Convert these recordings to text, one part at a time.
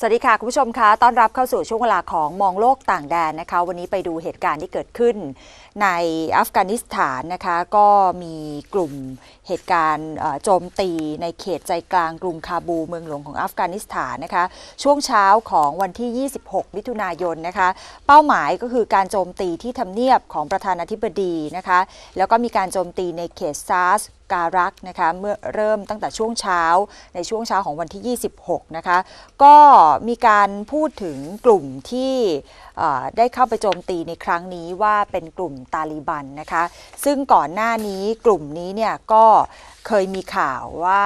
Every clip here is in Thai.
สวัสดีค่ะ คุณผู้ชมคะต้อนรับเข้าสู่ช่วงเวลาของมองโลกต่างแดนนะคะ วันนี้ไปดูเหตุการณ์ที่เกิดขึ้น ในอัฟกานิสถานนะคะก็มีกลุ่มเหตุการณ์โจมตีในเขตใจกลางกรุงคาบูเมืองหลวงของอัฟกานิสถานนะคะช่วงเช้าของวันที่ 26 มิถุนายนนะคะเป้าหมายก็คือการโจมตีที่ทำเนียบของประธานาธิบดีนะคะแล้วก็มีการโจมตีในเขตซาสการักนะคะเมื่อเริ่มตั้งแต่ช่วงเช้าในช่วงเช้าของวันที่ 26 นะคะก็มีการพูดถึงกลุ่มที่ ได้เข้าไปโจมตีในครั้งนี้ว่าเป็นกลุ่มตาลีบันนะคะ ซึ่งก่อนหน้านี้กลุ่มนี้เนี่ยก็เคยมีข่าวว่า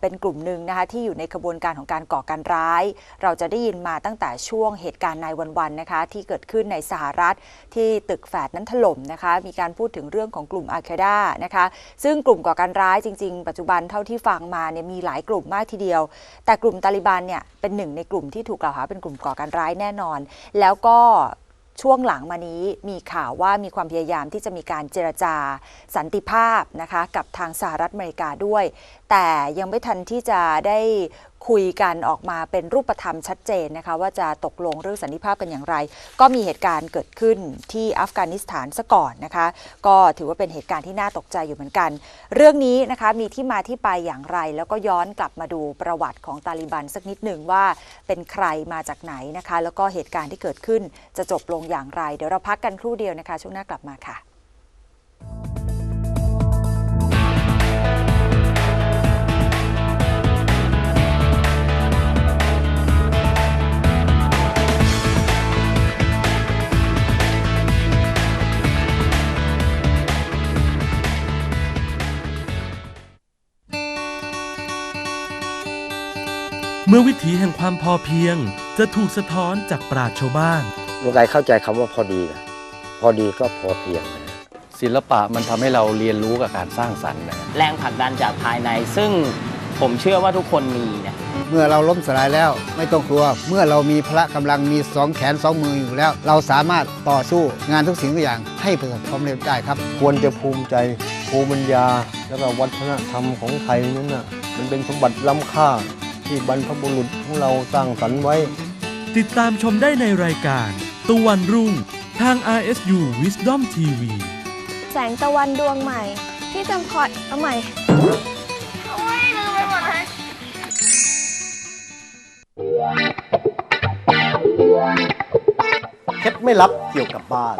เป็นกลุ่มหนึ่งนะคะที่อยู่ในขบวนการของการก่อการร้าย เราจะได้ยินมาตั้งแต่ช่วงเหตุการณ์ในวันๆนะคะที่เกิดขึ้นในสหรัฐที่ตึกแฝดนั้นถล่มนะคะมีการพูดถึงเรื่องของกลุ่มอาเคดานะคะซึ่งกลุ่มก่อการร้ายจริง ๆ ปัจจุบันเท่าที่ฟังมาเนี่ยมีหลายกลุ่มมากทีเดียว แต่กลุ่มตาลิบันเนี่ยเป็นหนึ่งในกลุ่มที่ถูกกล่าวหาเป็นกลุ่มก่อการร้ายแน่นอน แล้วก็ ช่วงหลังมานี้มีข่าวว่ามีความพยายามที่จะมีการเจรจาสันติภาพนะคะกับทางสหรัฐอเมริกาด้วย แต่ยังไม่ทันที่จะได้ คุยกันออกมาเป็นรูปธรรมชัดเจนนะคะว่าจะตกลงเรื่องสันติภาพกันอย่างไร ก็มีเหตุการณ์เกิดขึ้นที่อัฟกานิสถานซะก่อนนะคะ ก็ถือว่าเป็นเหตุการณ์ที่น่าตกใจอยู่เหมือนกัน เรื่องนี้นะคะมีที่มาที่ไปอย่างไร แล้วก็ย้อนกลับมาดูประวัติของตาลิบันสักนิดหนึ่งว่าเป็นใครมาจากไหนนะคะ แล้วก็เหตุการณ์ที่เกิดขึ้นจะจบลงอย่างไร เดี๋ยวเราพักกันครู่เดียวนะคะ ช่วงหน้ากลับมาค่ะ เมื่อวิถีแห่งความพอเพียง จะถูกสะท้อนจากปราชญ์ชาวบ้าน ลุงไก่เข้าใจคำว่าพอดีนะพอดีก็พอเพียงนะศิลปะมันทำให้เราเรียนรู้กับการสร้างสรรค์นะ แรงผลักดันจากภายใน ซึ่งผมเชื่อว่าทุกคนมีนะ เมื่อเราล้มสลายแล้วไม่ต้องกลัว เมื่อเรามีพละกำลังมีสองแขนสองมืออยู่แล้ว เราสามารถต่อสู้งานทุกสิ่งทุกอย่างให้ประสบความสำเร็จได้ครับ ควรจะภูมิใจภูมิปัญญา และก็วัฒนธรรมของไทยนั้นน่ะมันเป็นสมบัติล้ำค่า ที่บรรพบุรุษของเราสร้างสรรค์ไว้ ติดตามชมได้ในรายการ ตะวันรุ่ง ทาง RSU Wisdom TV แสงตะวันดวงใหม่ ที่จำพอดเอาใหม่โอ้ยลืมไปหมดเลยเคล็ดไม่ลับเกี่ยวกับบ้าน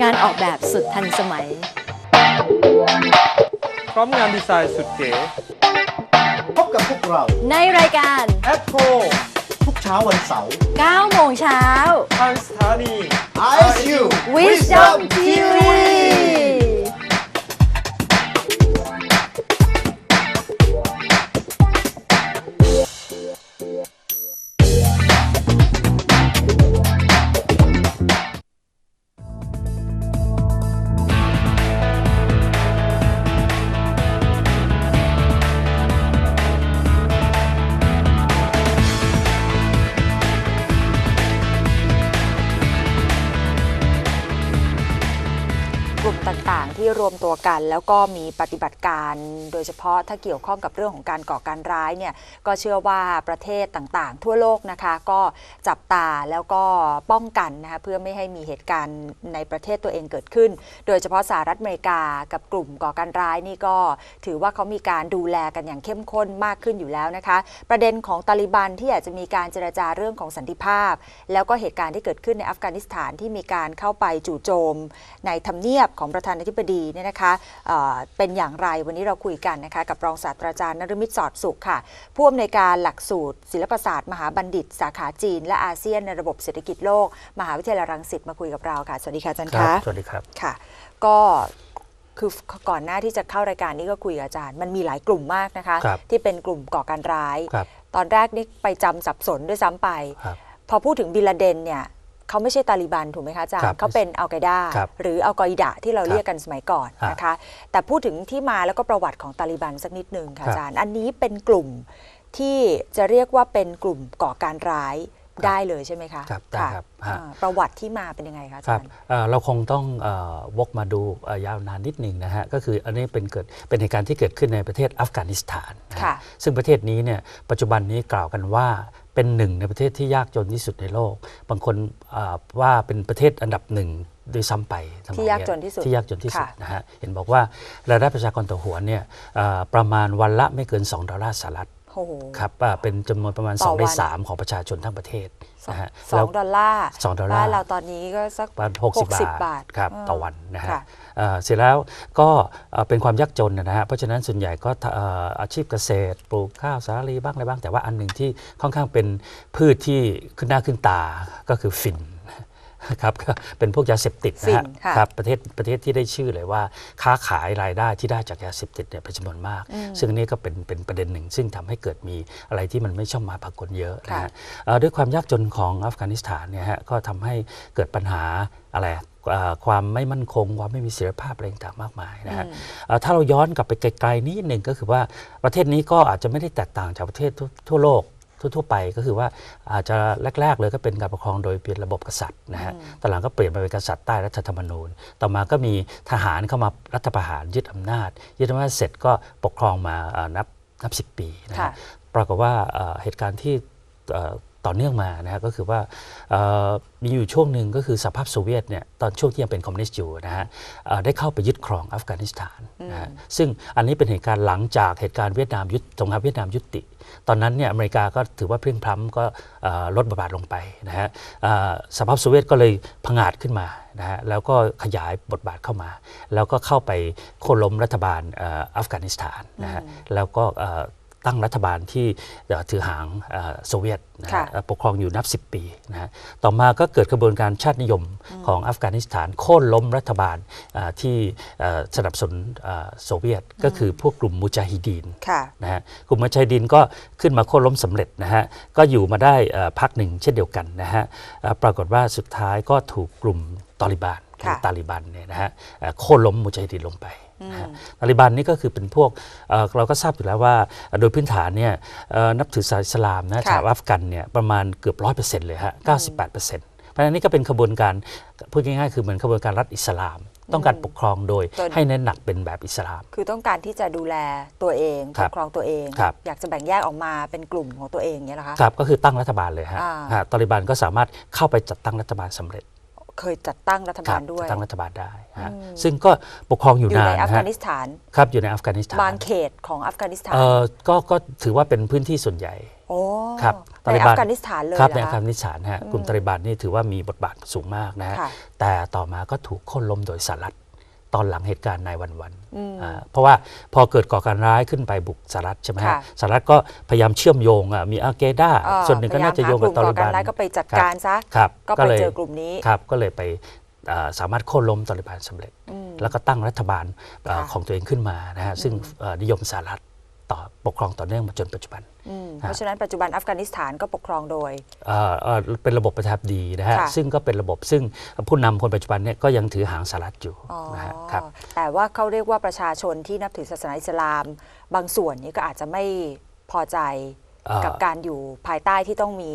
งานออกแบบสุดทันสมัย พร้อมงานดีไซน์สุดเก๋พบกับพวก เรา ในรายการแอดโ o ทุกเช้าวันเสาร์9โมงเช้าทางสถานี ISU Wisdom TV ที่รวมตัวกัน แล้วก็มีปฏิบัติการ โดยเฉพาะถ้าเกี่ยวข้องกับเรื่องของการก่อการร้ายเนี่ยก็เชื่อว่าประเทศต่างๆ ทั่วโลกนะคะก็จับตาแล้วก็ป้องกันนะคะเพื่อไม่ให้มีเหตุการณ์ในประเทศตัวเองเกิดขึ้น โดยเฉพาะสหรัฐอเมริกากับกลุ่มก่อการร้ายนี่ก็ถือว่าเขามีการดูแลกันอย่างเข้มข้นมากขึ้นอยู่แล้วนะคะ ประเด็นของตาลิบันที่อยาจจะมีการเจรจาเรื่องของสันติภาพ แล้วก็เหตุการณ์ที่เกิดขึ้นในอัฟกานิสถานที่มีการเข้าไปจู่โจม ในทำเนียบของประธานาธิบดีเนี่ยนะคะเอ่อเป็นอย่างไรวันนี้เราคุยกันนะคะกับรองศาสตราจารย์นฤมิตสอดสุขค่ะผู้อำนวยการหลักสูตร ศิลปศาสตร์มหาบัณฑิต สาขาจีน และอาเซียนในระบบเศรษฐกิจโลก มหาวิทยาลัยรังสิตมาคุยกับเราค่ะ สวัสดีค่ะอาจารย์คะสวัสดีครับค่ะ ก็คือก่อนหน้าที่จะเข้ารายการนี้ก็คุยกับอาจารย์ มันมีหลายกลุ่มมากนะคะครับที่เป็นกลุ่มก่อการร้ายครับตอนแรกนี่ไปจำสับสนด้วยซ้ำไปครับพอพูดถึงบินลาเดนเนี่ย เขาไม่ใช่ตาลิบันถูกไหมคะอาจารครัย์บเขาเป็นอัลไกดาครับหรืออัลกออิดะที่เราครับเรียกกันสมัยก่อนครับนะคะ แต่พูดถึงที่มาแล้วก็ประวัติของตาลิบันสักนิดนึงค่ะครับอาจารย์ อันนี้เป็นกลุ่มที่จะเรียกว่าเป็นกลุ่มก่อการร้ายได้เลยใช่ไหมคะครับได้ะครับอ่าฮะประวัติที่มาเป็นยังไงคะอาครัจาบรย์ เอ่อเราคงต้องเอ่อวกมาดูเอ่อยาวนานนิดหนึ่งนะฮะก็คืออันนี้เป็นเกิดเป็นเหตุการณ์ที่เกิดขึ้นในประเทศอัฟกานิสถานนะฮะค่ะ ซึ่งประเทศนี้เนี่ยปัจจุบันนี้กล่าวกันว่า เป็นหนึ่งในประเทศที่ยากจนที่สุดในโลก บางคนเอ่อว่าเป็นประเทศอันดับหนึ่งด้วยซ้ำไปทำนองที่ยากเจนที่สุดที่ยากจนที่สุดค่ะนะฮะเห็นบอกว่ารายได้ประชากรต่อหัวเนี่ยเอ่อประมาณวันละไม่เกิน 2 ดอลลาร์สหรัฐโอ้โหครับอ่าเป็นจำนวนประมาณต่อ2ในวัน3ของประชาชนทั้งประเทศ นะฮะสอแล้งวดอลลาร์สองดอลลาร์บ้านเราตอนนี้ก็สักประมาณ60 60บาบาททครับอ่าต่อวันนะฮะค่ะเอ่อเสร็จแล้วก็เอ่อเป็นความยากจนนะฮะเพราะฉะนั้นส่วนใหญ่ก็เอ่ออาชีพเกษตร ปลูกข้าวสาลีบ้างอะไรบ้าง แต่ว่าอันหนึ่งที่ค่อนข้างเป็นพืชที่ขึ้นหน้าขึ้นตาก็คือฝิ่น ครับก็เป็นพวกยาเสพติดฝิ่นะนฮะค่ะครับประเทศประเทศที่ได้ชื่อเลยว่า ค้าขายรายได้ที่ได้จากยาเสพติดเนี่ยเป็นจำนวนมากซึ่งอันนี้ก็เป็นเป็นประเด็นหนึ่ง ซึ่งทำให้เกิดมีอะไรที่มันไม่ชอบมาพากลเยอะนะค่ะฮะเอ่อด้วยความยากจนของอัฟกานิสถานเนี่ยฮะก็ทำให้เกิดปัญหาอะไรเอ่อความไม่มั่นคง ความไม่มีเสถียรภาพอะไรต่างๆมากมายนะฮะเอ่อถ้าเราย้อนกลับไปไกลๆนิดหนึ่งก็คือว่าประเทศนี้ก็อาจจะไม่ได้แตกต่างจากประเทศทั่วทั่วโลก ทั่วๆไปก็คือว่าอาจจะแรก ๆ เลยก็เป็นการปกครองโดยเป็นระบบกษัตริย์นะฮะตอนหลังก็เปลี่ยนมาเป็นกษัตริย์ใต้รัฐธรรมนูญ ต่อมาก็มีทหารเข้ามารัฐประหารยึดอำนาจ ยึดอำนาจเสร็จก็ปกครองมาเอ่อนับนับสิบปีนะค่ะฮะปรากฏว่าเอ่อเหตุการณ์ที่เอ่อ ต่อเนื่องมานะฮะก็คือว่าเอ่อมีอยู่ช่วงหนึ่งก็คือสหภาพโซเวียตเนี่ยตอนช่วงที่ยังเป็นคอมมิวนิสต์อยู่นะฮะเอ่อได้เข้าไปยึดครองอัฟกานิสถานนะฮะซึ่งอันนี้เป็นเหตุการณ์หลังจากเหตุการณ์เวียดนามยุติสงครามเวียดนามยุติ ตอนนั้นเนี่ยอเมริกาก็ถือว่าเพลียงพล้ำก็เอ่อลดบทบาทลงไปนะฮะเอ่อสหภาพโซเวียตก็เลยผงาดขึ้นมานะฮะแล้วก็ขยายบทบาทเข้ามา แล้วก็เข้าไปโค่นล้มรัฐบาลเอ่ออัฟกานิสถานนะฮะแล้วก็เอ่อ ตั้งรัฐบาลที่เอ่อถือหางเอ่อโซเวียตนะค่ะฮะเอ่อปกครองอยู่นับ 10 ปีนะฮะต่อมาก็เกิดกระบวนการชาตินิยมของอัฟกานิสถานโค่นล้มรัฐบาลเอ่อที่เอ่อสนับสนุนเอ่อโซเวียต ก็คือพวกกลุ่มมุจาฮิดีนค่ะนะฮะกลุ่มมุจาฮิดีนก็ขึ้นมาโค่นล้มสำเร็จนะฮะก็อยู่มาได้เอ่อพักหนึ่งเช่นเดียวกันนะฮะเอ่อปรากฏว่าสุดท้ายก็ถูกกลุ่มตอริบานหรือค่ะตาลิบันเนี่ยนะฮะเอ่อโค่นล้มมุจาฮิดีนลงไปนะฮะ ตาลิบันนี่ก็คือเป็นพวกเอ่อเราก็ทราบอยู่แล้วว่าเอ่อโดยพื้นฐานเนี่ยเอ่อนับถือศาสนาอิสลามนะค่ะชาวอัฟกันเนี่ยประมาณเกือบร้อยเปอร์เซ็นต์เลยฮะเก้าสิบแปดเปอร์เซ็นต์เพราะฉะนั้นนี่ก็เป็นขบวนการพูดง่ายๆ คือเหมือนขบวนการรัฐอิสลามต้องการปกครองโดยจนให้เน้นหนักเป็นแบบอิสลาม คือต้องการที่จะดูแลตัวเองครัปบกครองตัวเองครับอยากจะแบ่งแยกออกมาเป็นกลุ่มของตัวเองเนี่ยนะคะครับก็คือตั้งรัฐบาลเลยฮะอ่าฮะตอริบันก็สามารถเข้าไปจัดตั้งรัฐบาลสำเร็จ เคยจัดตั้งรัฐครับาบลด้วยจัดตั้งรัฐบาลได้ฮะอืมซึ่งก็ปกครองออยู่ยู่นาในนอัฟนะกาฮะนิสถานครับอยู่ในอัฟกานิสถานบางเขตของอัฟกานิสถานเอ่อก็ก็ถือว่าเป็นพื้นที่ส่วนใหญ่โอ้ครับในอัฟกานิสถานเลยครับเหในรออัฟคะกานิสถานฮะกลุ่มตาลิบันนี่ถือว่ามีบทบาทสูงมากนะฮะค่ะแต่ต่อมาก็ถูกโค่นล้มโดยสหรัฐ ตอนหลังเหตุการณ์นายวันวันอืมอ่าเพราะว่าพอเกิดก่อการร้ายขึ้นไปบุกสหรัฐใช่ไหมฮะค่ะสหรัฐก็พยายามเชื่อมโยงอะมีอัลเกดาเอ่อส่วนหนึ่งก็น่าจะโยงกับตอพริยายามหากลุ่มก่อบักานรร้ายก็ไปจัดครับการซะครับก็ไปลยเจอกลุ่มนี้ครับก็เลยไปเอ่อสามารถโค่นล้มตอริบันสำเร็จอืมแล้วก็ตั้งรัฐบาลเอ่อค่ะของตัวเองขึ้นมานะฮะซึ่งเอ่อนิยมสหรัฐ ต่อปกครองต่อเนื่องมาจนปัจจุบันอืมเพราะฉะนั้นปัจจุบันอัฟกานิสถานก็ปกครองโดยเอ่อเอ่อเป็นระบบประชาธิปไตยนะฮะค่ะซึ่งก็เป็นระบบซึ่งผู้นำคนปัจจุบันเนี่ยก็ยังถือหางสหรัฐอยู่อ๋อนะฮะครับแต่ว่าเขาเรียกว่าประชาชนที่นับถือศาสนาอิสลาม บางส่วนนี้ก็อาจจะไม่พอใจเอ่อกับการอยู่ภายใต้ที่ต้องมี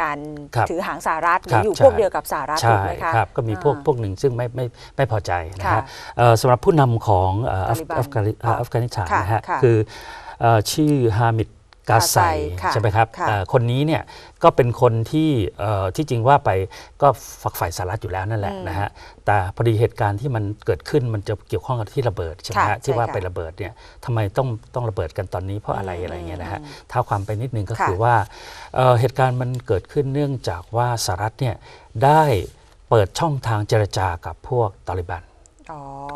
การครับถือหางสหรัฐหรืครัอบอยู่ใช่พวกเดียวกับสหรัฐถูใช่กไหมคะครับก็มีพวกอ่า พวกหนึ่งซึ่งไม่ไม่ไม่พอใจนะค่ะฮะเอ่อสำหรับผู้นำของเอ่ออัฟตาลิบันอัฟกานิเอ่ออ๋ออัฟกานิสถานค่ะนะฮะค่ะ คือเอ่อชื่อฮามิด กาไซกาไซค่ะใช่ไหมครับค่ะเอ่อคนนี้เนี่ยก็เป็นคนที่เอ่อที่จริงว่าไปก็ฝักใฝ่สหรัฐอยู่แล้วนั่นแหละนะฮะแต่พอดีเหตุการณ์ที่มันเกิดขึ้นมันจะเกี่ยวข้องกับที่ระเบิดใช่ไหมค่ะฮะที่ว่าใช่ค่ะไประเบิดเนี่ยทำไมต้องต้องระเบิดกันตอนนี้เพราะอะไรอะไรเงี้ยนะฮะอืมเท้าความไปนิดนึงก็ค่ะคือว่าเอ่อเหตุการณ์มันเกิดขึ้นเนื่องจากว่าสหรัฐเนี่ยได้เปิดช่องทางเจรจากับพวกตอริบันอ๋อ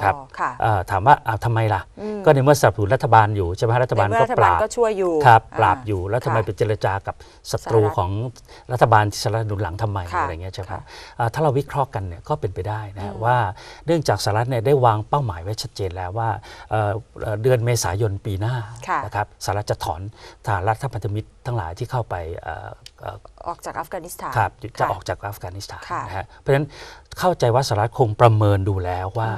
ครับค่ะเอ่อถามว่าอ้าวทำไมล่ะอืมก็ในเมื่อสนับสนุนรัฐบาลอยู่ใช่ไหมฮะรัฐบาลในเมื่อก็รัฐปบาลราบก็ช่วยอยู่ครับอ่าปราบอยู่แล้วทำไมค่ะไปเจรจากับศัตรูสหรัฐของรัฐบาลที่สนับสนุนหลังทำไมค่ะอะไรเงี้ยใช่ไหมค่ะอ่าถ้าเราวิเคราะห์กันเนี่ยก็เป็นไปได้นะฮะอืมว่าเนื่องจากสหรัฐเนี่ยได้วางเป้าหมายไว้ชัดเจนแล้วว่าเอ่อเอ่อเดือนเมษายนปีหน้าค่ะนะครับสหรัฐจะถอนทหารรัฐพันธมิตร ทั้งหลายที่เข้าไปเอ่อเอ่อออกจากอัฟกานิสถานครับจะค่ะออกจากอัฟกานิสถานค่ะนะฮะเพราะฉะนั้นเข้าใจว่าสหรัฐคงประเมินดูแล้วว่า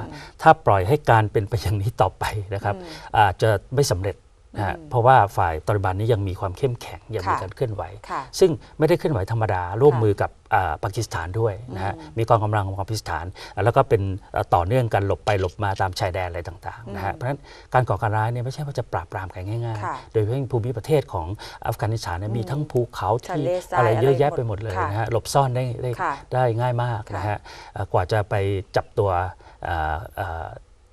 ถ้าปล่อยให้การเป็นไปอย่างนี้ต่อไปนะครับอาจจะไม่สำเร็จ นะฮะอืมเพราะว่าฝ่ายตอริบันนี้ยังมีความเข้มแข็งยังมีค่ะการเคลื่อนไหวค่ะซึ่งไม่ได้เคลื่อนไหวธรรมดาร่วมค่ะมือกับอ่าปากีสถานด้วยนะฮะอืมมีกองกำลังของปากีสถาน แล้วก็เป็นเอ่อต่อเนื่องกันหลบไปหลบมาตามชายแดนอะไรต่างๆนะฮะอืมเพราะฉะนั้นการก่อการร้ายเนี่ยไม่ใช่ว่าจะปราบปรามกันง่ายค่ะๆโดยเฉพาะภูมิประเทศของอัฟกานิสถานเนี่ยมีทั้งภูเขาที่ทะเลทรายอะไรเยอะแยะอะไรหมดไปหมดเลยค่ะนะฮะหลบซ่อนได้ได้ค่ะได้ง่ายมากนะฮะเอ่อกว่าจะไปจับตัวเ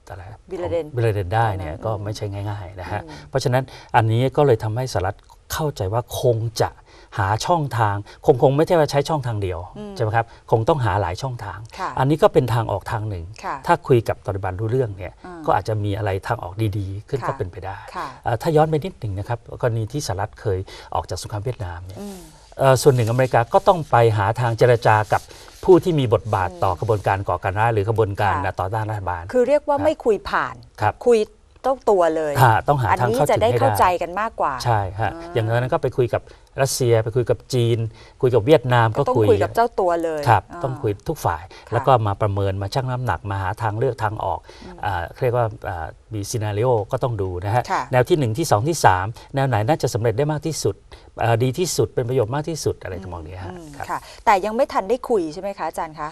อ่อเอ่ออะไรบินลาเดนบิลาเดนได้เนี่ยตอนนั้นก็อืมไม่ใช่ง่ายๆนะฮะอืมเพราะฉะนั้นอันนี้ก็เลยทำให้สหรัฐเข้าใจว่าคงจะหาช่องทาง คงคงไม่ใช่ว่าใช้ช่องทางเดียวอืมใช่ไหมครับคงต้องหาหลายช่องทางค่ะอันนี้ก็เป็นทางออกทางหนึ่งค่ะถ้าคุยกับตอริบันรู้เรื่องเนี่ยอืมก็อาจจะมีอะไรทางออกดีๆ ขึ้นค่ะก็เป็นไปได้ค่ะเอ่อถ้าย้อนไปนิดหนึ่งนะครับกรณีที่สหรัฐเคยออกจากสงครามเวียดนามเนี่ยอืมเอ่อส่วนหนึ่งอเมริกาก็ต้องไปหาทางเจรจากับ ผู้ที่มีบทบาทต่อกระบวนการก่อการร้ายหรือกระบวนการค่ะ ต่อต้านรัฐบาล คือเรียกว่าครับไม่คุยผ่าน ครับ คุย ต้องตัวเลยฮะต้องหาอันทางนี้เข้าจะถึงได้ให้เข้าได้ใจกันมากกว่า ใช่ฮะ อ่า อย่างนั้นก็ไปคุยกับรัสเซีย ไปคุยกับจีน คุยกับเวียดนามก็ก็ต้องคุยคุยกับเจ้าตัวเลยครับา ต้องคุยทุกฝ่าย ค่ะแล้วก็มาประเมินมาชั่งน้ำหนักมาหาทางเลือกทางออกอ่าเรียกว่าอ่ามีซีนารีโอก็ต้องดูนะฮะ ค่ะ แนวที่1ที่2ที่3แนวไหนน่าจะสำเร็จได้มากที่สุดอ่าดีที่สุดเป็นประโยชน์มากที่สุดอะไรทำนองนี้ฮะอืมครับ ค่ะ แต่ยังไม่ทันได้คุยใช่ไหมคะอาจารย์คะ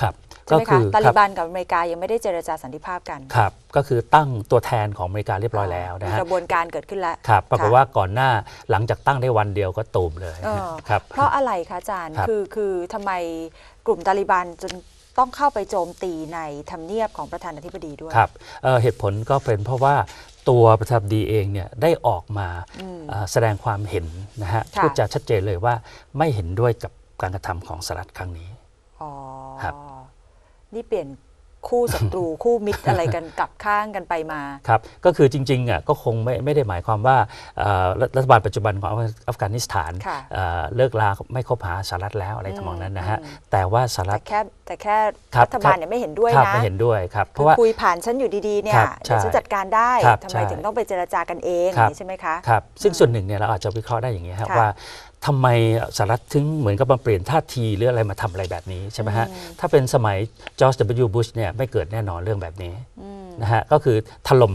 ครับ ใช่ไหมก็คืคะอตาคลิรับบันกับอเมริกายังไม่ได้เจรจาสันติภาพกันครับก็คือตั้งตัวแทนของอเมริกาเรียบร้อยแล้วนะมีฮะกระบวนการเกิดขึ้นแล้วครับปรากฏค่ะว่าก่อนหน้าหลังจากตั้งได้วันเดียวก็ตูมเลยเออครับเพราะอะไรคะอาจารย์ครับคือคือทำไมกลุ่มตาลิบันจนต้องเข้าไปโจมตีในทำเนียบของประธานาธิบดีด้วยครับเอ่อเหตุผลก็เป็นเพราะว่าตัวประธานาธิบดีเองเนี่ยได้ออกมาอืมเอ่อแสดงความเห็นนะฮะค่ะพูดจาชัดเจนเลยว่าไม่เห็นด้วยกับการกระทำของสหรัฐครั้งนี้อ๋อครับ นี่เปลี่ยนคู่ศัตรู คู่มิตรอะไรกันกลับข้างกันไปมา ครับ ก็คือจริงๆอะก็คงไม่ไม่ได้หมายความว่าเอ่อรัฐรัฐบาลปัจจุบันของอัฟกานิสถานค่ะเอ่อเลิกลาไม่คบหาสหรัฐแล้วอะไรทำนองนั้นนะฮะ อืม แต่ว่าสหรัแต่ฐ แค่แต่แค่ครับรัฐบาลเนี่ยไม่เห็นด้วยครับนะไม่เห็นด้วยครับ เพคือราะว่า คุยผ่านฉันอยู่ดีๆเนี่คยรับเดี๋ยวฉันใช่จัดการได้ครับทำไมใช่ถึงต้องไปเจรจากันเองครับ อย่างนี้ใช่ไหมคะ ครับซึ่งส่วนหนึ่งเนี่ยเราอาจจะวิเคราะห์ได้อย่างนี้ยครับค่ะว่า ทำไมสหรัฐถึงเหมือนกับมาเปลี่ยนท่าทีหรืออะไรมาทำอะไรแบบนี้ใช่ไหมฮะอืมถ้าเป็นสมัยจอร์จ W. บุชเนี่ยไม่เกิดแน่นอนเรื่องแบบนี้อืมนะฮะก็คือถล่ม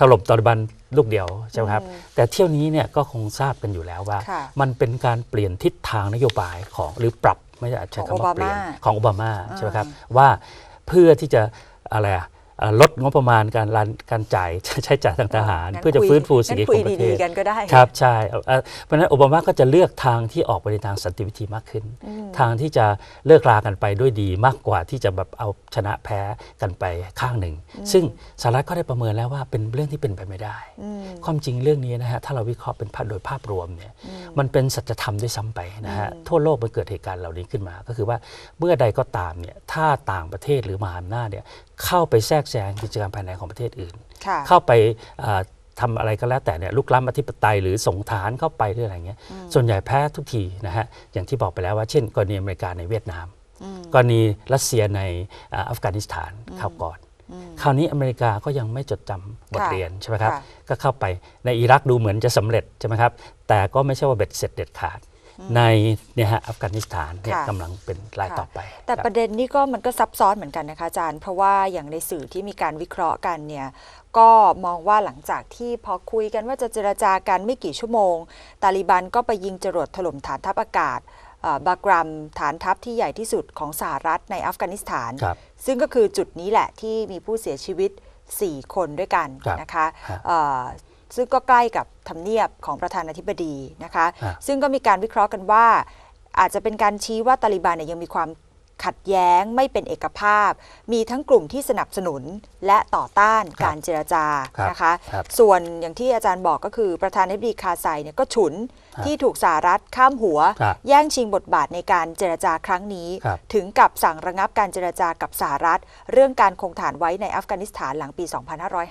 ถล่มตอริบันลูกเดียวใช่ไหมครับอืมแต่เที่ยวนี้เนี่ยก็คงทราบกันอยู่แล้วว่าค่ะมันเป็นการเปลี่ยนทิศทางนโยบายของหรือปรับไม่ใช่อาจใช้ของคำว่าเปลี่ยนโอบามาของโอบามาอ่าใช่ไหมครับว่าเพื่อที่จะอะไรอะเอ่อ ลดงบประมาณการรันการจ่ายใช้จ่ายทางทหารงั้นเพื่อจะคุยฟื้นฟูเศรษฐกิจงั้นคุขยองประเทดีศๆกันก็ได้ครับใช่เอ่อเอ่อเพราะฉะนั้นโอบามาก็จะเลือกทางที่ออกไปในทางสันติวิธีมากขึ้นอืมทางที่จะเลิกรากันไปด้วยดีมากกว่าที่จะแบบเอาชนะแพ้กันไปข้างหนึ่ง ซึ่งสหรัฐก็ได้ประเมินแล้วว่าเป็นเรื่องที่เป็นไปไม่ได้อืมความจริงเรื่องนี้นะฮะถ้าเราวิเคราะห์เป็นภาพโดยภาพรวมเนี่ยมันเป็นสัจธรรมด้วยซ้ำไปนะฮะอืมทั่วโลกมันเกิดเหตุการณ์เหล่านี้ขึ้นมา ก็คือว่าเมื่อใดก็ตามเนี่ยถ้าต่างประเทศหรือมหาอำนาจเนี่ยเข้าไปแทรกแซงกิจการภายในของประเทศอื่นค่ะเข้าไปเอ่อทำอะไรก็แล้วแต่เนี่ยลุกล้ำอธิปไตยหรือส่งฐานเข้าไปหรืออะไรเงี้ยส่วนใหญ่แพ้ทุกทีนะฮะอย่างที่บอกไปแล้วว่าเช่น กรณีอเมริกาในเวียดนามอืมกรณีรัสเซียในอ่าอัฟกานิสถานเข้าก่อนอืมคราวนี้อเมริกาก็ยังไม่จดจำบทค่ะเรียนใช่ไหมครับค่ะก็เข้าไปในอิรักดูเหมือนจะสำเร็จใช่ไหมครับแต่ก็ไม่ใช่ว่าเบ็ดเสร็จเด็ดขาด ในเนี่ยฮะอัฟกานิสถานเนี่ยค่ะ กำลังเป็นรายค่ะต่อไปแต่ครับ ประเด็นนี้ก็มันก็ซับซ้อนเหมือนกันนะคะอาจารย์ เพราะว่าอย่างในสื่อที่มีการวิเคราะห์กันเนี่ยก็มองว่าหลังจากที่พอคุยกันว่าจะเจรจากันไม่กี่ชั่วโมง ตาลิบันก็ไปยิงจรวดถล่มฐานทัพอากาศเอ่อบากรัมฐานทัพที่ใหญ่ที่สุดของสหรัฐในอัฟกานิสถาน ครับซึ่งก็คือจุดนี้แหละที่มีผู้เสียชีวิต 4 คนด้วยกันครับนะคะฮะ เอ่อ ซึ่งก็ใกล้กับทำเนียบของประธานาธิบดีนะคะฮะซึ่งก็มีการวิเคราะห์กันว่า อาจจะเป็นการชี้ว่าตาลิบันเนี่ยยังมีความขัดแย้งไม่เป็นเอกภาพ มีทั้งกลุ่มที่สนับสนุนและต่อต้านครับการเจรจาครับนะคะครับส่วนอย่างที่อาจารย์บอกก็คือประธานาธิบดีคาไซเนี่ยก็ฉุนครับ ที่ถูกสหรัฐข้ามหัวครับแย่งชิงบทบาทในการเจรจาครั้งนี้ครับถึงกับสั่งระงับการเจรจากับสหรัฐ เรื่องการคงฐานไว้ในอัฟกานิสถานหลังปี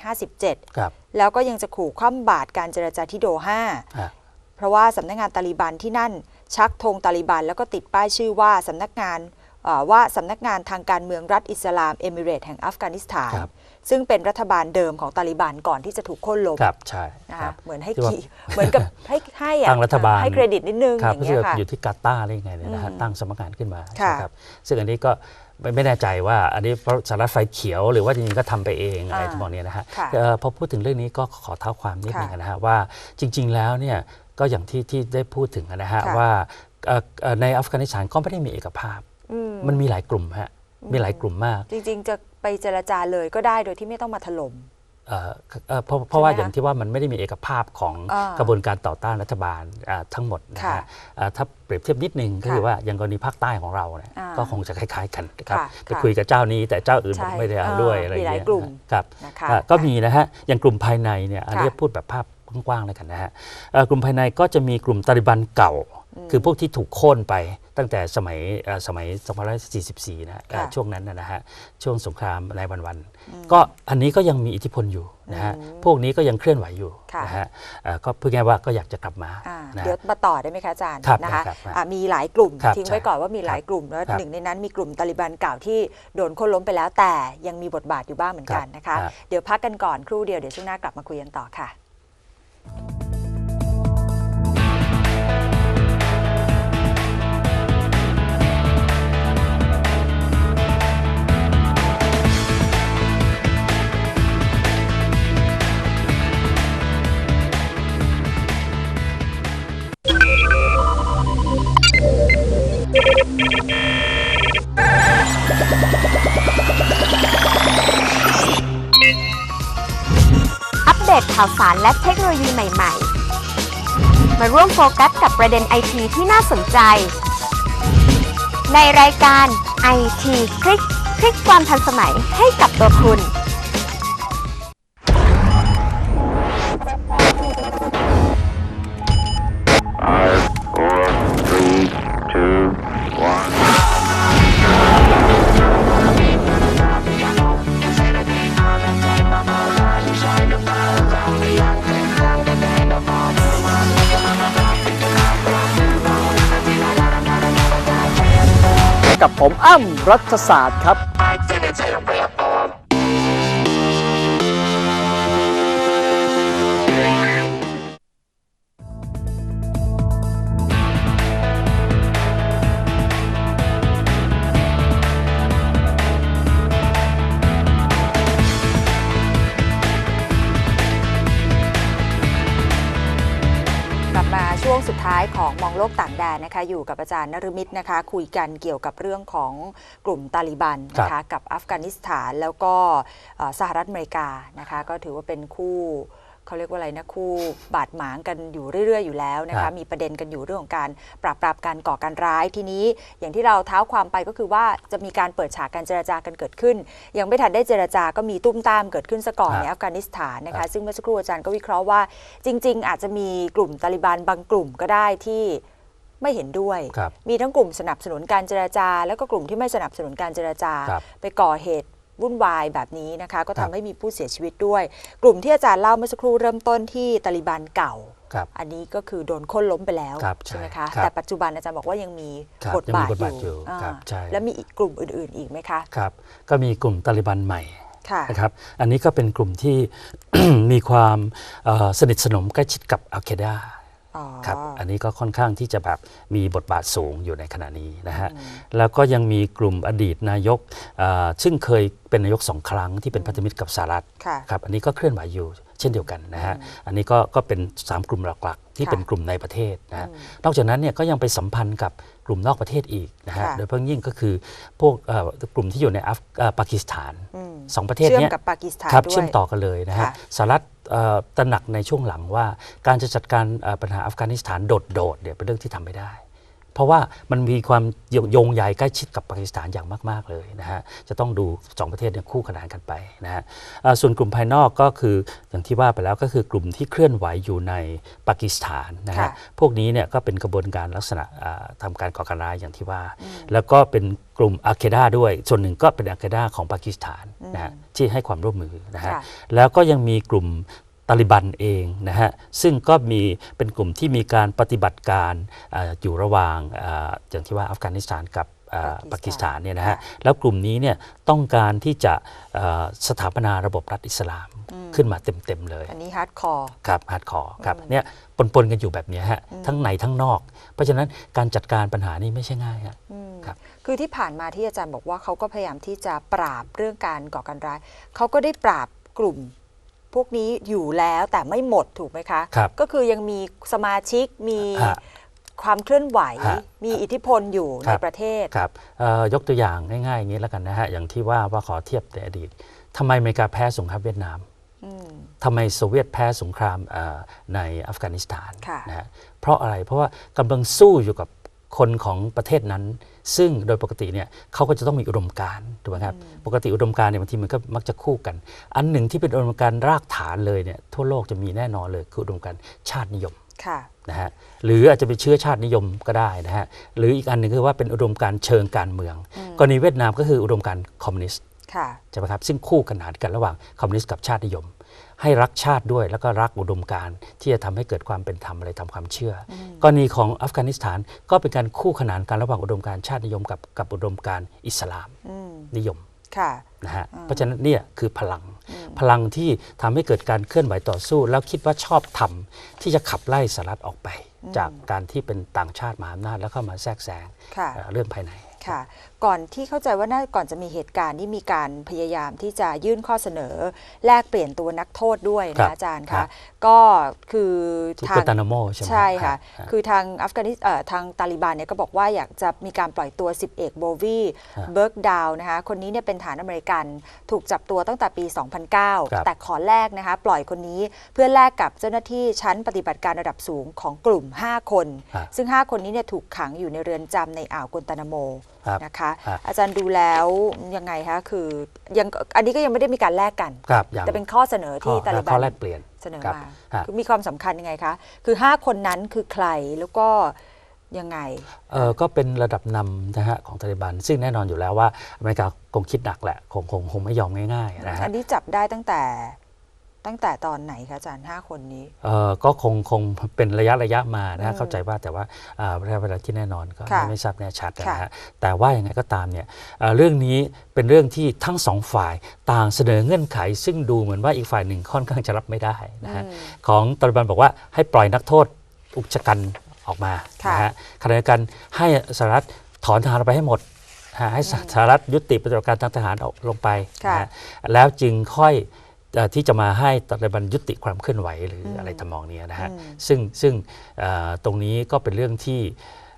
2557ครับแล้วก็ยังจะขู่คว่ำบาตรการเจรจาที่โดฮาฮะเพราะว่าสำนักงานตาลิบันที่นั่น ชักธงตาลิบันแล้วก็ติดป้ายชื่อว่าสำนักงานเอ่อว่าสำนักงานทางการเมืองรัฐอิสลามเอมิเรตแห่งอัฟกานิสถานครับ ซึ่งเป็นรัฐบาลเดิมของตาลิบันก่อนที่จะถูกโค่นล้มครับใช่นะครัคะบเหมือนให้ที่ว่าขี่เหมือนกับให้ให้อะทางรัฐบาลให้เครดิตนิดนึงครัอบย่างเงี้รู้ยสึกค่ะ อยู่ที่กาตาร์อะไรยังไงเนี่ยนะฮะอืมตั้งสมการขึ้นมาค่ะ นะครับซึ่งอันนี้ก็ไม่ไม่แน่ใจว่าอันนี้เพราะสารรัฐไฟเขียวหรือว่าจริงๆก็ทำไปเองอะไรอ่าทั้งหมดเนี้นะฮะค่ะเอ่อพอพูดถึงเรื่องนี้ก็ขอเท้าความนิดนึงค่ะนะฮะว่าจริง ๆ แล้วเนี่ยก็อย่างที่ที่ได้พูดถึงนะฮะค่ะ ว่าเอ่อเอ่อในอัฟกานิสถานก็ไม่ได้มีเอกภาพ อืมมันมีหลายกลุ่มฮะมีหลายกลุ่มมาก จริง ๆ จะ ไปเจรจาเลยก็ได้โดยที่ไม่ต้องมาถล่ม เอ่อเอ่อเพราะเพราะว่าใช่ไหมอย่างที่ว่ามันไม่ได้มีเอกภาพของอ่ากระบวนการต่อต้านรัฐบาลอ่าทั้งหมดนะค่ะฮะอ่าถ้าเปรียบเทียบนิดนึงก็ค่ะคือว่าอย่างกรณีภาคใต้ของเราเนี่ยอ่าก็คงจะคล้ายๆกันนะครับค่ะไปค่ะคุยกับเจ้านี้แต่เจ้าอื่นใช่บอกไม่ได้เอาอ่าด้วยอะไรมีหลายเงี้ยกลุ่ม ครับนะคะอ่าก็มีนะฮะอย่างกลุ่มภายในเนี่ยอันนี้ค่ะพูดแบบภาพกว้างๆเลยกันนะฮะเอ่อกลุ่มภายในก็จะมีกลุ่มตาลิบันเก่า คือพวกที่ถูกโค่นไปตั้งแต่สมัยเอ่อสมัย2544 นะฮะเอ่อค่ะช่วงนั้นนะนะฮะช่วงสงครามในวันวันๆก็อันนี้ก็ยังมีอิทธิพลอยู่นะฮะอืมพวกนี้ก็ยังเคลื่อนไหวอยู่ค่ะนะฮะเอ่อก็พูดง่ายๆว่าก็อยากจะกลับมาอ่านะเดี๋ยวมาต่อได้ไหมคะอาจารย์ครับนะคะได้ครับอะมีหลายกลุ่มครับทิ้งไว้ใช่ก่อนว่ามีหลายกลุ่มแล้วครับหนึ่งในนั้นมีกลุ่มตาลิบันเก่าที่โดนโค่นล้มไปแล้วแต่ยังมีบทบาทอยู่บ้างเหมือนกันนะคะครับเดี๋ยวพักกันก่อนครู่เดียวเดี๋ยวช่วงหน้ากลับมาคุยกันต่อค่ะ เดตข่าวสารและเทคโนโลยีใหม่ ๆ มาร่วมโฟกัสกับประเด็นไอทีที่น่าสนใจ ในรายการ IT คลิก คลิกความทันสมัยให้กับตัวคุณ ผมอ้ำรัฐศาสตร์ครับ ของมองโลกต่างแดนนะคะอยู่กับอาจารย์นฤมิตนะคะ คุยกันเกี่ยวกับเรื่องของกลุ่มตาลิบันนะคะกับอัฟกานิสถานแล้วก็เอ่อสหรัฐอเมริกานะคะก็ถือว่าเป็นคู่ เขาเรียกว่าอะไรนะคู่บาดหมางกันอยู่เรื่อย ๆ อยู่แล้วนะครัคะ บ มีประเด็นกันอยู่เรื่องของการปราบปรามการก่อการร้ายทีนี้ อย่างที่เราเท้าความไปก็คือว่าจะมีการเปิดฉากการเจรจากันเกิดขึ้น ยังไม่ทันได้เจรจาก็มีตุ้มตามเกิดขึ้นซะก่อนครับในอัฟกานิสถานนะครัคะ บ ซึ่งเมื่อสักครู่อาจารย์ก็วิเคราะห์ว่า จริง ๆ อาจจะมีกลุ่มตาลิบันบางกลุ่มก็ได้ที่ไม่เห็นด้วย ครับ มีทั้งกลุ่มสนับสนุนการเจรจา แล้วก็กลุ่มที่ไม่สนับสนุนการเจรจา ครับไปก่อเหตุ วุ่นวายแบบนี้นะคะ ก็ครัทำบให้มีผู้เสียชีวิตด้วย กลุ่มที่อาจารย์เล่าเมื่อสักครู่เริ่มต้นที่ตาลิบันเก่าครับอันนี้ก็คือโดนค้นล้มไปแล้วครับใช่ไหมคะใช่ครับแต่ปัจจุบันอาจารย์บอกว่ายังมีครับบทบาทยังมีบทบาทออยู่ยู่ครับอ่าใช่แล้วมีอีกกลุ่มอื่น ๆ อีกไหมคะครับก็มีกลุ่มตาลิบันใหม่ค่ะนะครับอันนี้ก็เป็นกลุ่มที่มีความเอ่อสนิทสนมใกล้ชิดกับอัล q า d a อ๋อ ครับอันนี้ก็ค่อนข้างที่จะแบบมีบทบาทสูงอยู่ในขณะนี้นะฮะแล้วก็ยังมีกลุ่มอดีตนายกเอ่อซึ่งเคยเป็นนายกสองครั้งที่เป็นพันธมิตรกับสหรัฐค่ะครับอันนี้ก็เคลื่อนไหวอยู่เช่นเดียวกันนะฮะอันนี้ก็ก็เป็น 3 กลุ่มหลักๆ ที่ค่ะเป็นกลุ่มในประเทศนะฮะนอกจากนั้นเนี่ยก็ยังไปสัมพันธ์กับกลุ่มนอกประเทศอีกนะฮะค่ะโดยเฉพาะยิ่งก็คือพวกเอ่อกลุ่มที่อยู่ในอัฟเอ่อปากีสถานอืมสองประเทศเชื่อมเนี้ยกับปากีสถานครับด้วยเชื่อมต่อกันเลยนะฮะค่ะสหรัฐเอ่อ ตระหนักในช่วงหลังว่าการจะจัดการปัญหาอัฟกานิสถานโดดๆเนี่ยเป็นเรื่องที่ทำไม่ได้ เพราะว่ามันมีความโยงใยใกล้ชิดกับปากีสถานอย่างมาก ๆ เลยนะฮะ จะต้องดูสองประเทศเนี่ยคู่ขนานกันไปนะฮะเอ่อส่วนกลุ่มภายนอกก็คืออย่างที่ว่าไปแล้วก็คือกลุ่มที่เคลื่อนไหวอยู่ในปากีสถานนะฮะค่ะพวกนี้เนี่ยก็เป็นกระบวนการลักษณะอ่าทำการก่อการร้ายอย่างที่ว่า แล้วก็เป็นกลุ่มอาเคดาด้วย ส่วนหนึ่งก็เป็นอาเคดาของปากีสถานนะฮะที่ให้ความร่วมมือนะฮะค่ะแล้วก็ยังมีกลุ่มตาลิบันเองนะฮะซึ่งก็มีเป็นกลุ่มที่มีการปฏิบัติการอาอยู่ระหว่างอาอย่างที่ว่าอัฟกานิสถานกับเอ่อปาปากีกีสสถาถานนเนี่ยนะฮะแล้วกลุ่มนี้เนี่ยต้องการที่จะเอ่อสถาปนาระบบรัฐอิสลามขึ้นมาเต็ม ๆ เลย อันนี้ฮาร์ดคอร์ครับฮาร์ดคอร์ครับเนี่ยปน ๆ กันอยู่แบบเนี้ยฮะทั้งในทั้งนอก เพราะฉะนั้นการจัดการปัญหานี้ไม่ใช่ง่ายฮะครับคือที่ผ่านมาที่อาจารย์บอกว่าเขาก็พยายามที่จะปราบเรื่องการก่อการร้ายเขาก็ได้ปราบกลุ่ม พวกนี้อยู่แล้วแต่ไม่หมดถูกไหมคะ ครับ ก็คือยังมีสมาชิกมีฮะ ความเคลื่อนไหว ฮะมีอิทธิพลอยู่คในรับ ประเทศ ครับเอ่อยกตัวอย่างง่ายๆอย่างนี้แล้วกันนะฮะอย่างที่ว่าว่าขอเทียบในอดีตทำไมอเมริกาแพ้สงครามเวียดนามอืม ทำไมโซเวียตแพ้สงครามเอ่อในอัฟกานิสถานค่ะ นะฮะเพราะอะไรเพราะว่ากำลังสู้อยู่กับคนของประเทศนั้น ซึ่งโดยปกติเนี่ยเขาก็จะต้องมีอุดมการณ์ถูกไหมครับปกติอุดมการณ์เนี่ยบางทีมันก็มักจะคู่กัน อันหนึ่งที่เป็นอุดมการณ์รากฐานเลยเนี่ยทั่วโลกจะมีแน่นอนเลยคืออุดมการณ์ชาตินิยมค่ะนะฮะหรืออาจจะเป็นเชื้อชาตินิยมก็ได้นะฮะหรืออีกอันหนึ่งคือว่าเป็นอุดมการณ์เชิงการเมืองกรณีเวียดนามก็คืออุดมการณ์คอมมิวนิสต์ค่ะใช่ไหมครับซึ่งคู่ขนานกันระหว่างคอมมิวนิสต์กับชาตินิยม ให้รักชาติด้วย แล้วก็รักอุดมการณ์ที่จะทำให้เกิดความเป็นธรรมอะไรทำความเชื่ออกรณีของอัฟกานิสถานก็เป็นการคู่ขนานกันระหว่างอุดมการณ์ชาตินิยมกับกับอุดมการณ์อิสลามอืมนิยมค่ะนะฮะเพราะฉะนั้นเนี่ยคือพลังพลังที่ทำให้เกิดการเคลื่อนไหวต่อสู้ แล้วคิดว่าชอบทำที่จะขับไล่สหรัฐออกไป จากการที่เป็นต่างชาติมหาอำนาจแล้วเข้ามาแทรกแซงค่ะเอ่อเรื่องภายใน ค่ะ ก่อนที่เข้าใจว่าน่าก่อนจะมีเหตุการณ์ที่มีการพยายามที่จะยื่นข้อเสนอ แลกเปลี่ยนตัวนักโทษด้วยครันะบอาจารย์ครัคะบ ก็คือที่ทากังวตานาโมใช่ไหมใช่ค่ะรับคือทางอัฟกานิสเอ่อทางตาลิบันเนี่ยก็บอกว่าอยากจะมีการปล่อยตัว 10 เอกโบวีฮะเบิร์กดาวนะคะ คนนี้เนี่ยเป็นฐานอเมริกันถูกจับตัวตั้งแต่ปีครับ2009 แต่ขอแลกนะคะ ปล่อยคนนี้เพื่อแลกกับเจ้าหน้าที่ชั้นปฏิบัติการระดับสูงของกลุ่ม 5 คนฮะซึ่ง 5 คนนี้เนี่ยถูกขังอยู่ในเรือนจำในอ่าวกุนตานาโมครับนะคะฮะอาจารย์ดูแล้วยังไงคะคือยังอันนี้ก็ยังไม่ได้มีการแลกกันครับอย่างแต่เป็นข้อเสนอที่ข้อตาลิบัข้อนแลกเปลี่ยน เสนอครับมาฮะคือมีความสำคัญยังไงคะ คือ 5 คนนั้นคือใครแล้วก็ยังไงเอ่อก็เป็นระดับนำนะฮะของตาลิบัน ซึ่งแน่นอนอยู่แล้วว่าอเมริกาคงคิดหนักแหละ คงคงคงไม่ยอมง่ายๆนะอัฮะนนี้จับได้ตั้งแต่ ตั้งแต่ตอนไหนคะอาจารย์ห้าคนนี้เอ่อก็คงคงเป็นระยะระยะมานะอืฮะมเข้าใจว่าแต่ว่าอ่าระยะเวลาที่แน่นอนก็ค่ะไม่ไม่ทราบแน่ชัดนะค่ะ ฮะแต่ว่าอย่างไงก็ตามเนี่ยเอ่อเรื่องนี้เป็นเรื่องที่ทั้งสองฝ่ายต่างเสนอเงื่อนไข ซึ่งดูเหมือนว่าอีกฝ่ายหนึ่งค่อนข้างจะรับไม่ได้นะฮะ อืม ของตาลิบันบอกว่าให้ปล่อยนักโทษอุกชะกันออกมาค่ะ นะฮะขณะเดียวกันให้สหรัฐถอนทหารออกไปให้หมดนะฮะให้สหรัฐยุติปฏิบัติการทางทหารออกลงไปค่ะนะฮะแล้วจึงค่อยเอ่อ ที่จะมาให้ตาลิบันยุติความเคลื่อนไหวหรืออะไรทำนองเนี้ยนะฮะอืมซึ่งซึ่งเอ่อตรงนี้ก็เป็นเรื่องที่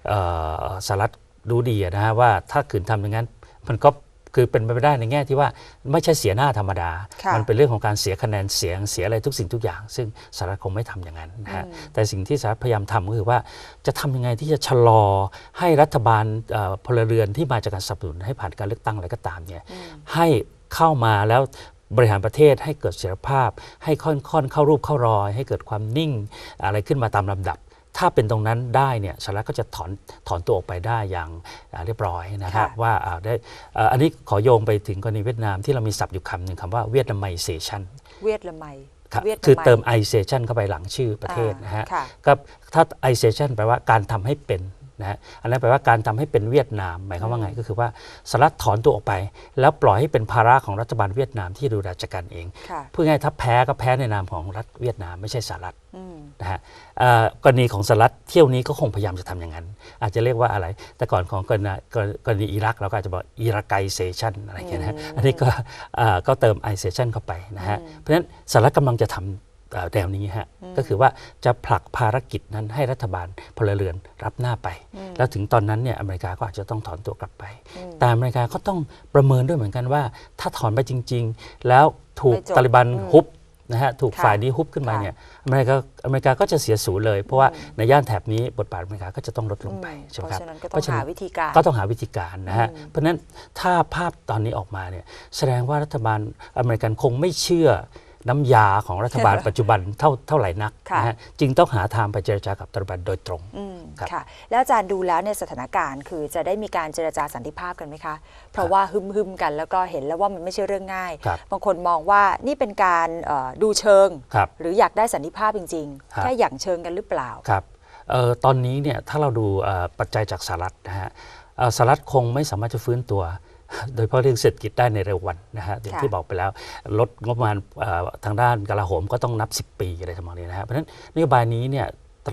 เอ่อสหรัฐรู้ดีอะนะฮะว่าถ้าขืนทำอย่างนั้นมันก็คือเป็นไปไม่ได้ในแง่ที่ว่าไม่ใช่เสียหน้าธรรมดาค่ะมันเป็นเรื่องของการเสียคะแนนเสียงเสียอะไรทุกสิ่งทุกอย่าง ซึ่งสหรัฐคงไม่ทำอย่างนั้นนะฮะอืมแต่สิ่งที่สหรัฐพยายามทำก็คือว่าจะทำยังไงที่จะชะลอให้รัฐบาลเอ่อพลเรือนที่มาจากการสนับสนุนให้ผ่านการเลือกตั้งอะไรก็ตามเนี่ยอืมให้เข้ามาแล้ว บริหารประเทศให้เกิดเสถียรภาพ ให้ค่อนๆเข้ารูปเข้ารอย ให้เกิดความนิ่งอะไรขึ้นมาตามลำดับ ถ้าเป็นตรงนั้นได้เนี่ยสหรัฐก็จะถอนถอนตัวออกไปได้อย่างอ่าเรียบร้อยนะครับค่ะว่าอ่าได้เอ่ออันนี้ขอโยงไปถึงกรณีเวียดนามที่เรามีศัพท์อยู่คำหนึ่งคำว่าเวียดนามไมเซชันเวียดละไมครับวียดละไคือเติมไอเซชันเข้าไปหลังชื่อประเทศนะฮะอ่าค่ะก็ถ้าไอเซชันแปลว่าการทำให้เป็น นะฮะอันนั้นแปลว่าการทำให้เป็นเวียดนามหมายความว่าไงก็คือว่าสหรัฐถอนตัวออกไป แล้วปล่อยให้เป็นภาระของรัฐบาลเวียดนามที่ดูแลจัดการเองค่ะพูดง่ายๆถ้าแพ้ก็แพ้ในนามของรัฐเวียดนามไม่ใช่สหรัฐอืมนะฮะเอ่อกรณีของสหรัฐเที่ยวนี้ก็คงพยายามจะทำอย่างนั้น อาจจะเรียกว่าอะไร แต่ก่อนของกรณีกรกรณีอิรักเราก็อาจจะบอกอิรักไกเซชันอะไรอย่างเงี้ยนะฮะอืมอันนี้ก็เอ่อก็เติมไอเซชันเข้าไปนะฮะอืมเพราะฉะนั้นสหรัฐกำลังจะทำเอ่อ แนวนี้ฮะก็คือว่าจะผลักภารกิจนั้นให้รัฐบาลพลเรือนรับหน้าไป แล้วถึงตอนนั้นเนี่ยอเมริกาก็อาจจะต้องถอนตัวกลับไป แต่อเมริกาก็ต้องประเมินด้วยเหมือนกันว่า ถ้าถอนไปจริง ๆ แล้วถูกไม่จบตาลิบันอืมฮุบนะฮะถูกค่ะฝ่ายนี้ฮุบขึ้นมาค่ะเนี่ยอเมริกาอเมริกาก็จะเสียศูนย์เลย เพราะว่าในย่านแถบนี้บทบาทอเมริกาก็จะต้องลดลงไปอืมใช่ไหมเพครับราะฉะนั้นก็ต้องหาวิธีการก็ต้องหาวิธีการนะฮะอืมเพราะฉะนั้นถ้าภาพตอนนี้ออกมาเนี่ยแสดงว่ารัฐบาลอเมริกันคงไม่เชื่อ น้ำยาของรัฐบาลปัจจุบันเท่าเท่าไหร่นักค่ะนะฮะจึงต้องหาทางไปเจรจากับตาลิบันโดยตรงอืมครับค่ะแล้วอาจารย์ดูแล้วเนี่ยสถานการณ์ คือจะได้มีการเจรจาสันติภาพกันไหมคะ เพราะว่าฮึมฮึมๆกันแล้วก็เห็นแล้วว่ามันไม่ใช่เรื่องง่ายครับบางคนมองว่านี่เป็นการเอ่อดูเชิงครับหรืออยากได้สันติภาพจริงครับๆแค่อย่างเชิงกันหรือเปล่าครับเอ่อตอนนี้เนี่ยถ้าเราดูเอ่อปัจจัยจากสหรัฐนะฮะเอ่อสหรัฐคงไม่สามารถจะฟื้นตัว โดยเฉพาะเรื่องเศรษฐกิจได้ในเร็ววันนะฮะอย่างค่ะที่บอกไปแล้วลดงบประมาณเอ่อทางด้านกลาโหมก็ต้องนับ 10 ปีอะไรทำนองนี้นะฮะเพราะฉะนั้นนโยบายนี้เนี่ย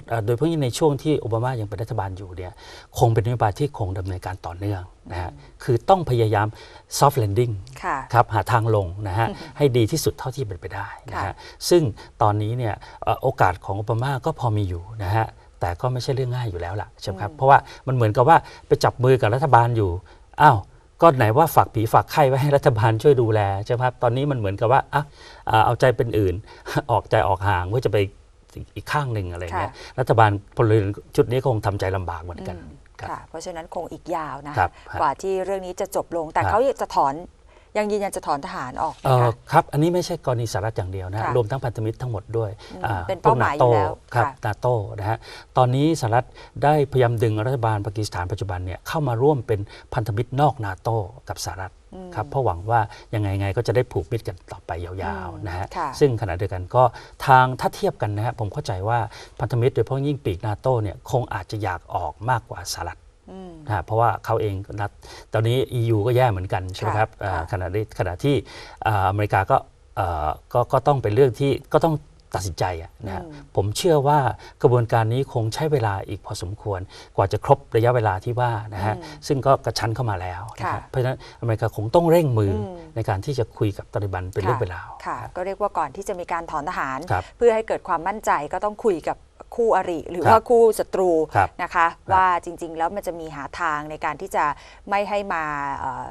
เอ่อโดยเฉพาะยิ่งในช่วงที่โอบามายังเป็นรัฐบาลอยู่เนี่ยคงเป็นนโยบายที่คงดำเนินการต่อเนื่องนะฮะคือต้องพยายาม soft landing ค่ะครับหาทางลงนะฮะให้ดีที่สุดเท่าที่เป็นไปได้นะค่ะฮะซึ่งตอนนี้เนี่ยเอ่อโอกาสของโอบามาก็พอมีอยู่นะฮะแต่ก็ไม่ใช่เรื่องง่ายอยู่แล้วล่ะใช่ไหมครับเพราะว่ามันเหมือนกับว่าไปจับมือกับรัฐบาลอยู่อ้าว ก็ไหนว่าฝากผีฝากไข้ไว้ให้รัฐบาลช่วยดูแลใช่ไหมครับตอนนี้มันเหมือนกับว่าอะอ่าเอาใจเป็นอื่น ออกใจออกห่างเพื่อจะไปอีกข้างหนึ่งอะไรเงี้ยรัฐบาลพลเรือนชุดนี้คงทำใจลำบากเหมือนกันอืมครับค่ะเพราะฉะนั้นคงอีกยาวนะครัคะบฮะกว่าที่เรื่องนี้จะจบลงแต่ครับเขาจะถอน ยังยืนยันจะถอนทหารออกไหมเอ่อคะ ครับ อันนี้ไม่ใช่กรณีสหรัฐอย่างเดียวนะฮะค่ะรวมทั้งพันธมิตรทั้งหมดด้วยอืมอ่เป็นเป้าหมายอยู่แล้วครับค่ะ นาโตนะฮะตอนนี้สหรัฐได้พยายามดึงรัฐบาลปากีสถานปัจจุบันเนี่ยเข้ามาร่วมเป็นพันธมิตรนอกนาโตกับสหรัฐครับเพราะหวังว่ายังไงไงก็จะได้ผูกมิตรกันต่อไปยาวอืมๆนะฮะค่ะ ซึ่งขณะเดียวกันก็ทางถ้าเทียบกันนะฮะผมเข้าใจว่าพันธมิตรโดยเฉพาะยิ่งปีกนาโตเนี่ยคงอาจจะอยากออกมากกว่าสหรัฐอืมนะฮะ เพราะว่าเขาเองก็นัดตอนนี้ EU ก็แย่เหมือนกันใช่ไหมครับค่ะอ่าค่ะขณะที่ขณะที่อ่าอเมริกาก็เอ่อก็ก็ต้องเป็นเรื่องที่ก็ต้อง ตัดสินใจอะนะฮะอืมผมเชื่อว่ากระบวนการนี้คงใช้เวลาอีกพอสมควร กว่าจะครบระยะเวลาที่ว่านะฮะซึ่งก็กระชั้นเข้ามาแล้วนะค่ะฮะเพราะฉะนั้นอเมริกาคงต้องเร่งมืออมในการที่จะคุยกับตาลิบันเป็นเรื่องค่ะเป็นราวค่ะ ก็เรียกว่าก่อนที่จะมีการถอนทหารครับเพื่อให้เกิดความมั่นใจก็ต้องคุยกับคู่อริหรือครับว่าคู่ศัตรูครับนะคะ ว่าจริง ๆ แล้วมันจะมีหาทางในการที่จะไม่ให้มาเอ่อ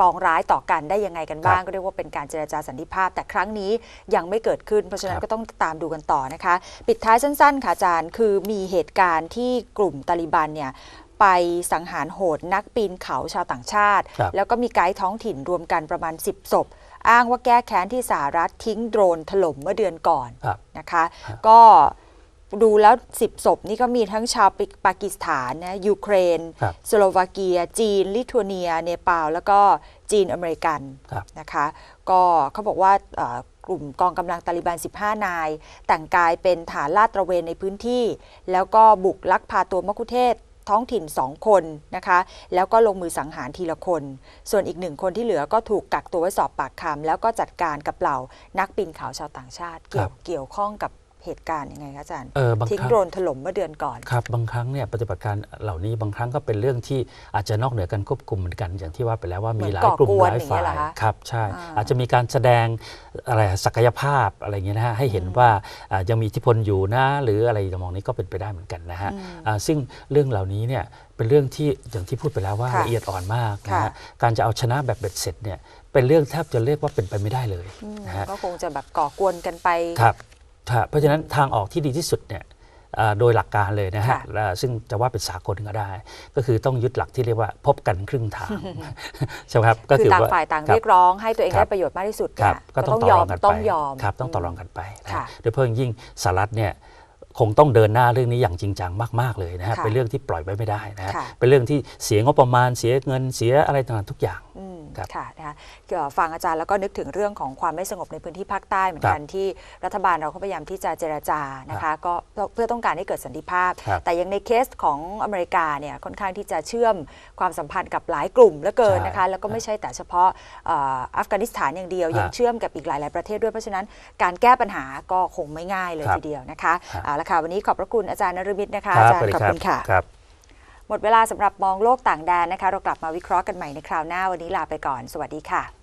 ปองร้ายต่อกันได้ยังไงกันบ้างครับก็เรียกว่าเป็นการเจรจาสันติภาพ แต่ครั้งนี้ยังไม่เกิดขึ้น เพราะฉะนั้คนรับก็ต้องตามดูกันต่อนะคะ ปิดท้ายสั้น ๆ ค่ะอาจารย์ คือมีเหตุการณ์ที่กลุ่มตาลิบันเนี่ยไปสังหารโหดนักปีนเขาชาวต่างชาติครับแล้วก็มีไกด์ท้องถิ่นรวมกันประมาณ 10ศพอ้างว่าแก้แค้นที่สหรัฐทิ้งโดรนถล่มเมื่อเดือนก่อนครับนะคะครับก็ ดูแล้ว10ศพนี่ก็มีทั้งชาวปากีสถานนะยูเครนครับสโลวาเกีย จีน ลิทัวเนีย เนปาล แล้วก็จีนอเมริกันครับนะคะ ก็เขาบอกว่าเอ่อกลุ่มกองกำลังตาลิบัน 15 นาย แต่งกายเป็นฐานลาดตระเวนในพื้นที่ แล้วก็บุกลักพาตัวมะคุเทศท้องถิ่น 2 คนนะคะ แล้วก็ลงมือสังหารทีละคน ส่วนอีกหนึ่งคนที่เหลือก็ถูกกักตัวไว้สอบปากคำแล้วก็จัดการกับเหล่านักปีนเขาชาวต่างชาติ เกี่ยวเกี่ยวข้องกับ เหตุการณ์ยังไงคะอาจารย์เออบางทิ้งครั้ง โดรนถล่มเมื่อเดือนก่อน ครับบางครั้งเนี่ยปฏิบัติการเหล่านี้บางครั้งก็เป็นเรื่องที่อาจจะนอกเหนือการควบคุมเหมือนกัน อย่างที่ว่าไปแล้วว่ามีหลายกลุ่มเหมือนก่อกวนหลายอย่างเงี้ฝ่ายเหรอคะครับใช่ อ่าอาจจะมีการแสดงอะไรศักยภาพอะไรเงี้ยนะฮะให้เห็นว่าอ่ายังมีอิทธิพลอยู่นะหรืออะไรมองนี้ก็เป็นไปได้เหมือนกันนะฮะอ่าซึ่งเรื่องเหล่านี้เนี่ยเป็นเรื่องที่อย่างที่พูดไปแล้วว่าค่ะละเอียดอ่อนมากนะค่ะ ฮะการจะเอาชนะแบบเบ็ดเสร็จเนี่ยเป็นเรื่องแทบจะเรียกว่าเป็นไปไม่ได้เลยอืมนะฮะ ก็คงจะแบบก่อกวนกันไป ครับครับ เพราะฉะนั้นทางออกที่ดีที่สุดเนี่ยเอ่อโดยหลักการเลยนะฮะค่ะและซึ่งจะว่าเป็นสากลก็ได้ ก็คือต้องยึดหลักที่เรียกว่าพบกันครึ่งทางใช่ไหมครับ ก็คือต่างว่าฝ่ายต่างคบเรียกร้องให้ตัวเองครัได้บประโยชน์มากที่สุดครับเนี่ยก็ต้องต่อยอรมองกันไปต้องยอมครับต้องต่อรองกันไปนะค่ะฮะโดยเฉพาะอย่างยิ่งสหรัฐเนี่ยคงต้องเดินหน้าเรื่องนี้อย่างจริงจังมาก ๆ เลยนะฮะค่ะเป็นเรื่องที่ปล่อยไว้ไม่ได้นะฮะค่ะเป็นเรื่องที่เสียงบประมาณเสียเงินเสียอะไรต่างๆทุกอย่างอืมครับค่ะนะคะเอ่อฟังอาจารย์แล้วก็นึกถึงเรื่องของความไม่สงบในพื้นที่ภาคใต้เหมือนกันครับที่รัฐบาลเราก็พยายามที่จะเจรจานะคะก็เพื่อต้องการให้เกิดสันติภาพครับแต่ยังในเคสของอเมริกาเนี่ยค่อนข้างที่จะเชื่อมความสัมพันธ์กับหลายกลุ่มเหลือเกินนะคะใช่แล้วก็ไม่ใช่แต่เฉพาะเอ่ออัฟกานิสถานอย่างเดียว ยังฮะเชื่อมกับอีกหลาย ๆประเทศด้วยเพราะฉะนั้นการแก้ปัญหาก็คงไม่ง่ายเลยครับทีเดียวนะคะฮะเอาละค่ะวันนี้ขอบพระคุณอาจารย์นฤมิตนะคะคอารับจารสวัสย์ดีขอบครับคุณค่ะครับ หมดเวลาสำหรับมองโลกต่างแดนนะคะ เรากลับมาวิเคราะห์กันใหม่ในคราวหน้าวันนี้ลาไปก่อน สวัสดีค่ะ